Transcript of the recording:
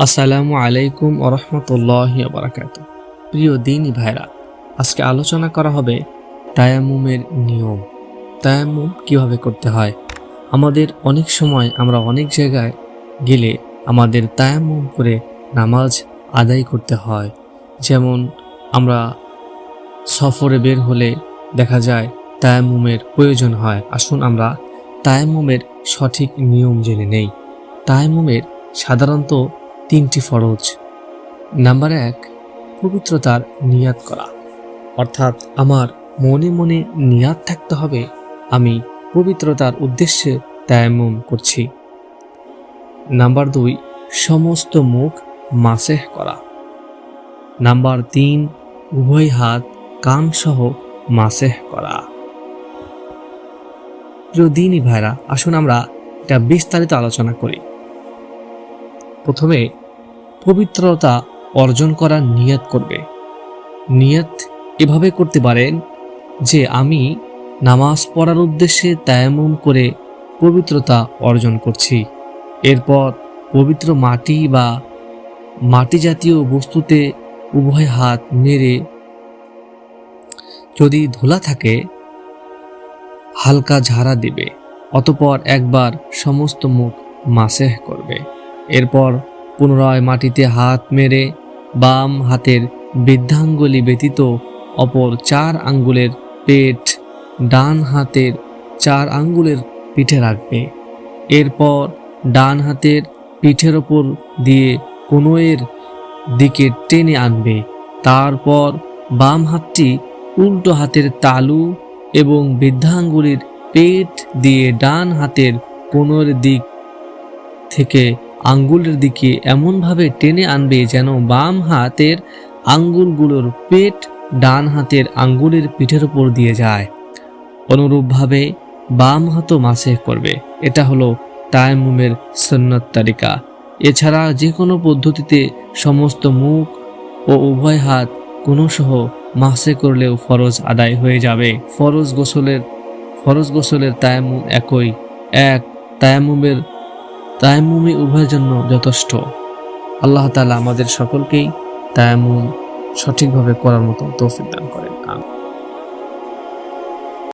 আসসালামু আলাইকুম ওরহমতুল্লাহ বারাকাত প্রিয় দিনই ভাইরা, আজকে আলোচনা করা হবে তায়ামুমের নিয়ম। তায়ামুম কীভাবে করতে হয়? আমাদের অনেক সময় আমরা অনেক জায়গায় গেলে আমাদের তায়ামুম করে নামাজ আদায় করতে হয়। যেমন আমরা সফরে বের হলে দেখা যায় তায়ামুমের প্রয়োজন হয়। আসুন আমরা তায়াম্মুমের সঠিক নিয়ম জেনে নেই। তায়ামুমের সাধারণত তিনটি ফরজ। নাম্বার এক, পবিত্রতার নিয়াত করা। অর্থাৎ আমার মনে মনে নিয়াত থাকতে হবে, আমি পবিত্রতার উদ্দেশ্যে তায়াম্মুম করছি। নাম্বার দুই, সমস্ত মুখ মাসেহ করা। নাম্বার তিন, উভয় হাত কান সহ মাসেহ করা। প্রিয় ভাইরা, আসুন আমরা এটা বিস্তারিত আলোচনা করি। প্রথমে পবিত্রতা অর্জন করার নিয়াত করবে। নিয়ত এভাবে করতে পারেন যে আমি নামাজ পড়ার উদ্দেশ্যে তায়ামুম করে পবিত্রতা অর্জন করছি। এরপর পবিত্র মাটি বা মাটি জাতীয় বস্তুতে উভয় হাত মেরে যদি ধুলা থাকে, হালকা ঝাড়া দিবে, অতপর একবার সমস্ত মুখ মাসেহ করবে। এরপর পুনরায় মাটিতে হাত মেরে বাম হাতের বৃদ্ধাঙ্গুলি ব্যতীত অপর চার আঙ্গুলের পেট ডান হাতের চার আঙ্গুলের পিঠে রাখবে। এরপর ডান হাতের পিঠের ওপর দিয়ে কোনোয়ের দিকে টেনে আনবে। তারপর বাম হাতটি উল্টো হাতের তালু এবং বৃদ্ধাঙ্গুলির পেট দিয়ে ডান হাতের কোনোর দিক থেকে আঙ্গুলের দিকে এমনভাবে টেনে আনবে যেন বাম হাতের আঙ্গুলগুলোর পেট ডান হাতের আঙ্গুলের পিঠের উপর দিয়ে যায়। অনুরূপভাবে বাম হাতও মাসে করবে। এটা হলো তায়ামুমের সন্ন্যত তালিকা। এছাড়া যে কোনো পদ্ধতিতে সমস্ত মুখ ও উভয় হাত কোনো সহ মাসে করলেও ফরজ আদায় হয়ে যাবে। ফরজ গোসলের ফরজ গোসলের তায়ামুম একই। এক তায়ামুমের তায়ামুমি উভয়ের জন্য যথেষ্ট। আল্লাহ তালা আমাদের সকলকেই তায়ামুম সঠিকভাবে করার মতো তৌফিক দান করে।